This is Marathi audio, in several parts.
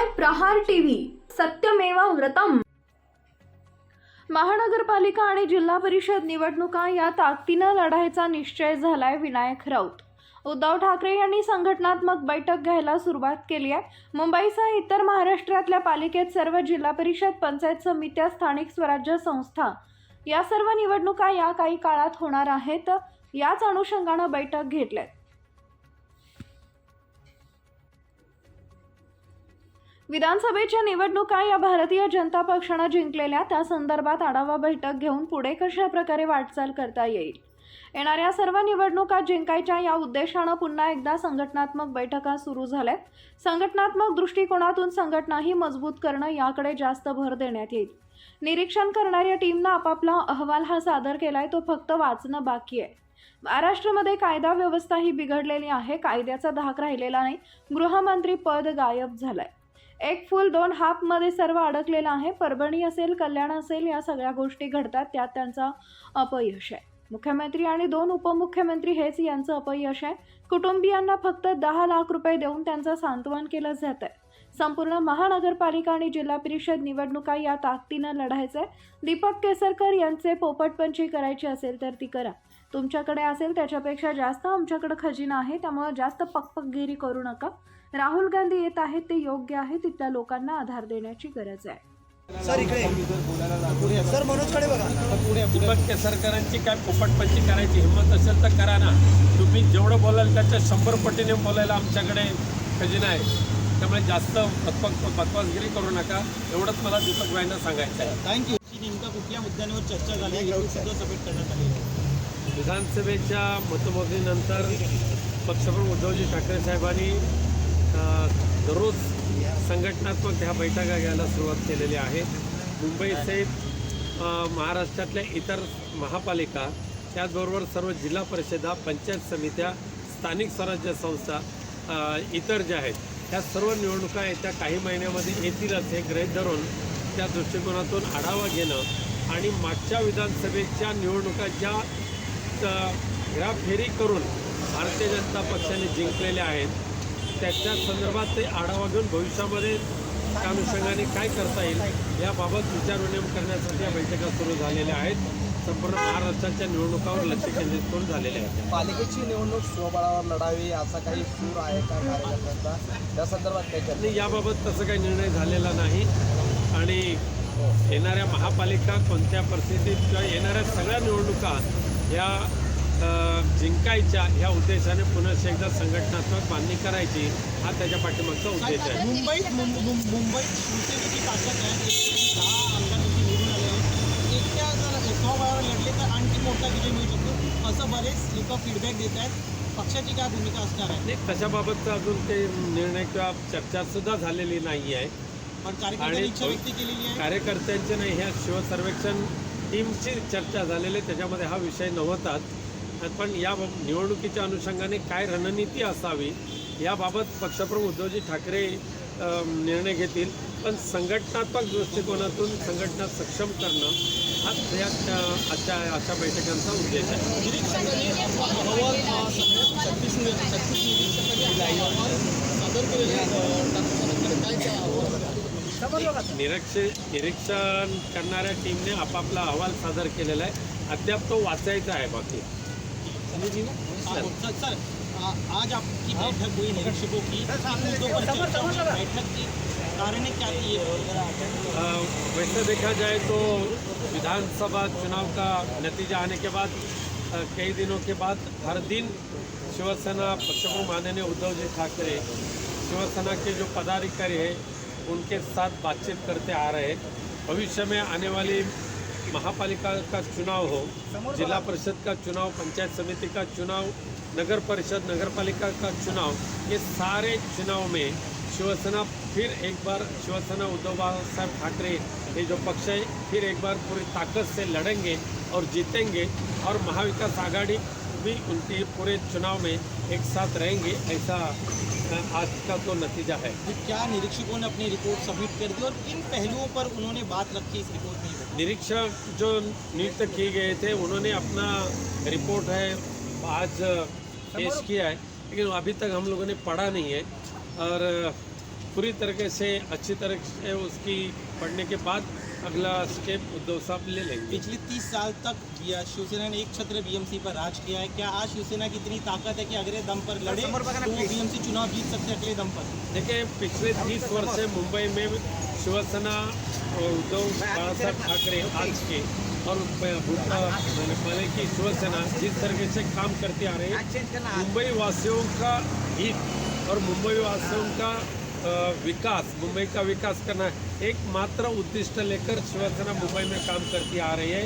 पाहताय प्रहार टीव्ही. सत्यमेवा व्रतम. महानगरपालिका आणि जिल्हा परिषद निवडणुका या ताकदीनं लढायचा निश्चय झालाय विनायक राऊत. उद्धव ठाकरे यांनी संघटनात्मक बैठक घ्यायला सुरुवात केली आहे. मुंबईसह इतर महाराष्ट्रातल्या पालिकेत सर्व जिल्हा परिषद पंचायत समित्या स्थानिक स्वराज्य संस्था या सर्व निवडणुका या काही काळात होणार आहेत. याच अनुषंगानं बैठक घेतल्यात. विधानसभेच्या निवडणुका या भारतीय जनता पक्षानं जिंकलेल्या त्या संदर्भात आढावा बैठक घेऊन पुढे कशा प्रकारे वाटचाल करता येईल? येणाऱ्या सर्व निवडणुका जिंकायच्या या उद्देशानं पुन्हा एकदा संघटनात्मक बैठका सुरू झाल्यात. संघटनात्मक दृष्टिकोनातून संघटनाही मजबूत करणं याकडे जास्त भर देण्यात येईल. निरीक्षण करणाऱ्या टीमनं आपापला अहवाल हा सादर केलाय तो फक्त वाचणं बाकी आहे. महाराष्ट्रामध्ये कायदा व्यवस्था ही बिघडलेली आहे कायद्याचा धाक राहिलेला नाही. गृहमंत्री पद गायब झालंय. एक फुल दोन हाफमध्ये सर्व अडकलेलं आहे. परभणी असेल कल्याण असेल या सगळ्या गोष्टी घडतात. त्यात त्यांचा अपयश आहे. मुख्यमंत्री आणि दोन उपमुख्यमंत्री हेच यांचं अपयश आहे. कुटुंबियांना फक्त दहा लाख रुपये देऊन त्यांचं सांत्वन केलं जात आहे संपूर्ण महानगरपालिका आणि जिल्हा परिषद निवडणुका या ताकदीनं लढायचं आहे दीपक केसरकर यांचे पोपटपंची करायची असेल तर ती करा. तुमच्याकडे असेल त्याच्यापेक्षा जास्त. आमच्याकडे खजिना आहे त्यामुळे जास्त पकपकगिरी करू नका. राहुल गांधी येत आहेत ते योग्य आहे तिथल्या लोकांना आधार देण्याची गरज आहे. सर इकडे. सर मनोजकडे बघा. दीपक केसरकरांची काय पोपटपंची करायची हिंमत असेल तर करा ना. तुम्ही जेवढं बोलाल त्याच्या शंभर पटीने बोलायला आमच्याकडे खजिना आहे. त्यामुळे जास्त बकवासगिरी करू नका. एवढंच मला दीपक भाईंना सांगायचं आहे. थँक्यू. नेमका कुठल्या मुद्द्यांवर चर्चा झाली सभेत करण्यात आली आहे. विधानसभेच्या मतमोजणीनंतर पक्षप्रमुख उद्धवजी ठाकरे साहेबांनी दररोज संघटनात्मक ह्या बैठका घ्यायला सुरुवात केलेली आहे. मुंबईसहित महाराष्ट्रातल्या इतर महापालिका त्याचबरोबर सर्व जिल्हा परिषदा पंचायत समित्या स्थानिक स्वराज्य संस्था इतर ज्या आहेत ह्या सर्व निवडणुका येत्या काही महिन्यामध्ये येतीलच हे ग्रहित धरून त्या दृष्टिकोनातून आढावा घेणं आणि मागच्या विधानसभेच्या निवडणुका ज्या अ, फेरी करून भारतीय जनता पक्षाने जिंकलेल्या आहेत. त्याच्या संदर्भात ते आढावा घेऊन भविष्यामध्ये त्या अनुषंगाने काय करता येईल याबाबत विचारविनिमय करण्यासाठी या बैठका सुरू झालेल्या आहेत. संपूर्ण महाराष्ट्राच्या निवडणुकावर लक्ष केंद्रित करून झालेल्या आहेत. पालिकेची निवडणूक स्वबळावर लढावी असा काही सूर आहे का कार्यकर्त्यांचा? त्या संदर्भात आणि याबाबत तसं काही निर्णय झालेला नाही. आणि येणाऱ्या महापालिका कोणत्या परिस्थितीत किंवा येणाऱ्या सगळ्या निवडणुका या अ, जिंकायच्या ह्या उद्देशाने पुन्हा एकदा संघटनात्मक बांधणी करायची हा त्याच्या पाठीमागचा उद्देश आहे. मुंबईत मुं- मुं- मुंबईत शिवसेनेची ताकद आहे. दहा आमदारांची निवडून आले आहेत. एकट्या जर स्वबळावर लढले तर आणखी मोठा विजय मिळू शकतो. असं बरेच लोक फीडबॅक देत आहेत. पक्षाची काय भूमिका असणार आहे? नाही तशाबाबतचा अजून काही निर्णय किंवा चर्चा सुद्धा झालेली नाही आहे पण कार्यकर्त्यांनी इच्छा व्यक्त केलेली आहे. कार्यकर्त्यांचे नाही ह्या शिवसर्वेक्षण टीमची चर्चा झालेली त्याच्यामध्ये हा विषय नव्हताच. पण या निवडणुकीच्या अनुषंगाने काय रणनीती असावी याबाबत पक्षप्रमुख उद्धवजी ठाकरे निर्णय घेतील. पण संघटनात्मक दृष्टिकोनातून संघटना सक्षम करणं हा या आजच्या अशा बैठकांचा उद्देश आहे. निरीक्षकांनी निरीक्ष निरीक्षण करणाऱ्या टीमने आपापला अहवाल सादर केलेला आहे. अद्याप तो वाचायचा आहे बाकी. सर सर आज आपकी बैठक हुई निरीक्षकों की बैठक की कारण क्या थी वैसे देखा जाए तो विधानसभा चुनाव का नतीजा आने के बाद कई दिनों के बाद हर दिन शिवसेना पक्षप्रमुख माननीय उद्धव जी ठाकरे शिवसेना के जो पदाधिकारी हैं उनके साथ बातचीत करते आ रहे हैं। भविष्य में आने वाली महापालिका का चुनाव हो, जिला परिषद का चुनाव, पंचायत समिति का चुनाव, नगर परिषद नगर पालिका का चुनाव, ये सारे चुनाव में शिवसेना फिर एक बार, शिवसेना उद्धव बाला साहब ठाकरे, ये जो पक्ष है, फिर एक बार पूरी ताकत से लड़ेंगे और जीतेंगे। और महाविकास आघाड़ी भी उनके पूरे चुनाव में एक साथ रहेंगे ऐसा आज का तो नतीजा है। क्या निरीक्षकों ने अपनी रिपोर्ट सबमिट कर दी और किन पहलुओं पर उन्होंने बात रखी इस रिपोर्ट में? निरीक्षक जो नियुक्त किए गए थे उन्होंने अपना रिपोर्ट है आज पेश किया है। लेकिन अभी तक हम लोगों ने पढ़ा नहीं है और पूरी तरीके से अच्छी तरह से उसकी पढ़ने के बाद अगला स्टेप उद्धव साहब ले लेंगे। पिछले तीस साल तक या शिवसेना ने एक छत्र बीएमसी पर राज किया है। क्या आज शिवसेना की इतनी ताकत है कि अगले दम पर लड़े तो बीएमसी चुनाव जीत सकते हैं अगले दम पर। देखिए पिछले तीस वर्ष से मुंबई में शिवसेना और उद्धव साहब ठाकरे आज के और पहले की शिवसेना जिस तरीके से काम करते आ रहे हैं मुंबई वासियों का हित और मुंबई वासियों का विकास, मुंबई का विकास करना एकमात्र उद्दिष्ट लेकर शिवसेना मुंबई में काम करती आ रही है।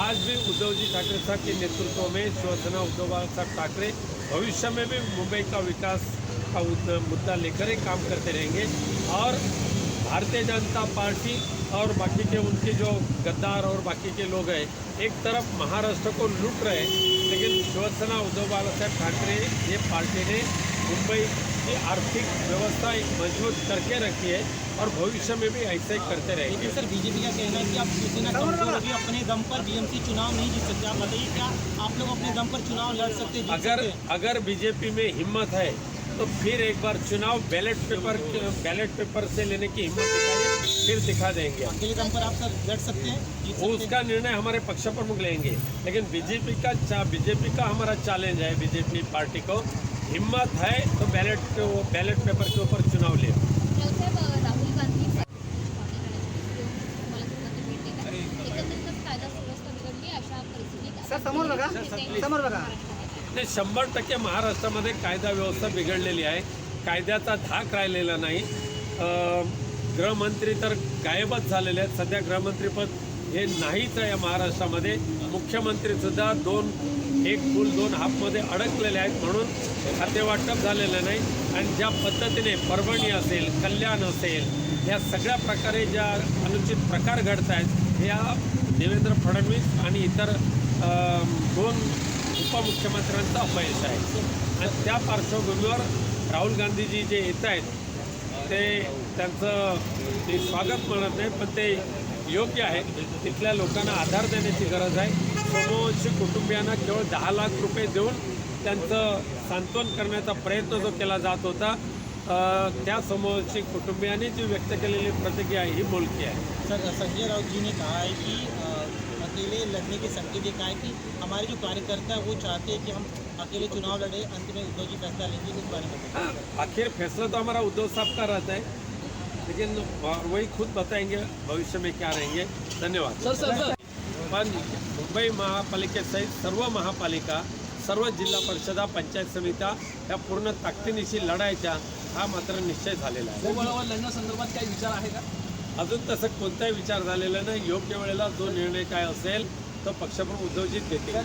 आज भी उद्धव जी ठाकरे साहब के नेतृत्व में शिवसेना उद्धव साहब ठाकरे भविष्य में भी मुंबई का विकास का मुद्दा लेकर ही काम करते रहेंगे और भारतीय जनता पार्टी और बाकी के उनके जो गद्दार और बाकी के लोग हैं, एक तरफ़ महाराष्ट्र को लूट रहे लेकिन शिवसेना उद्धव बाळासाहेब ठाकरे, ये पार्टी ने मुंबई की आर्थिक व्यवस्था एक मज़बूत करके रखी है और भविष्य में भी ऐसे ही करते रहेंगे। लेकिन सर बीजेपी का कहना है कि आप शिवसेना कमज़ोर होगी अपने दम पर बीएमसी चुनाव नहीं जीत सकते। आप बताइए क्या आप लोग अपने दम पर चुनाव लड़ सकते जीत अगर सकते अगर बीजेपी में हिम्मत है तो फिर एक बार चुनाव बैलेट पेपर बैलेट पेपर से लेने की हिम्मत दिखाइए फिर दिखा देंगे अकेले दम पर आप सर लड़ सकते हैं उसका निर्णय हमारे पक्ष प्रमुख लेंगे। लेकिन बीजेपी का बीजेपी का हमारा चैलेंज है बीजेपी पार्टी को। हिम्मत है तो बैलेट के वो बैलेट पेपर के ऊपर चुनाव ले समोर बघा. समोर बघा. नाही शंभर टक्के महाराष्ट्रामध्ये कायदा व्यवस्था बिघडलेली आहे. कायद्याचा धाक राहिलेला नाही. अं, गृहमंत्री तर गायबच झालेले आहेत. सध्या गृहमंत्रीपद हे नाहीच आहे या महाराष्ट्रामध्ये. मुख्यमंत्रीसुद्धा दोन एक फुल दोन हाफमध्ये अडकलेले आहेत म्हणून खातेवाटप झालेलं नाही. आणि ज्या पद्धतीने परभणी असेल कल्याण असेल या सगळ्या प्रकारे ज्या अनुचित प्रकार घडत आहेत ह्या देवेंद्र फडणवीस आणि इतर दोन उपमुख्यमंत्र्यांचं अपयश आहे. आणि त्या पार्श्वभूमीवर राहुल गांधीजी जे येत आहेत ते त्यांचं ते स्वागत म्हणत नाही पण ते योग्य आहे. तिथल्या लोकांना आधार देण्याची गरज आहे. समोरची कुटुंबियांना केवळ दहा लाख रुपये देऊन त्यांचं सांत्वन करण्याचा प्रयत्न जो केला जात होता त्या समोरची कुटुंबियांनी जी व्यक्त केलेली प्रतिक्रिया आहे ही बोलकी आहे. सर संजय राउत जी ने कहा है कि अकेले लड़ने के संकेत कहा है कि हमारे जो कार्यकर्ता है वो चाहते हैं कि हम अकेले चुनाव लड़े अंत में उद्धव जी फैसला लेंगे इस बारे में आखिर फैसला तो हमारा उद्धव साहब का रहता है। लेकिन वही खुद बताएंगे भविष्य में क्या रहेंगे। धन्यवाद। पण मुंबई महापालिकेसहित सर्व महापालिका सर्व जिल्हा परिषदा पंचायत समित्या या पूर्ण ताकदीनिशी लढायच्या हा मात्र निश्चय झालेला आहे. लढण्यासंदर्भात काही विचार आहे का? अजून तसं कोणताही विचार झालेला नाही. योग्य वेळेला जो निर्णय काय असेल तो पक्षप्रमुख उद्धवजीत घेतील.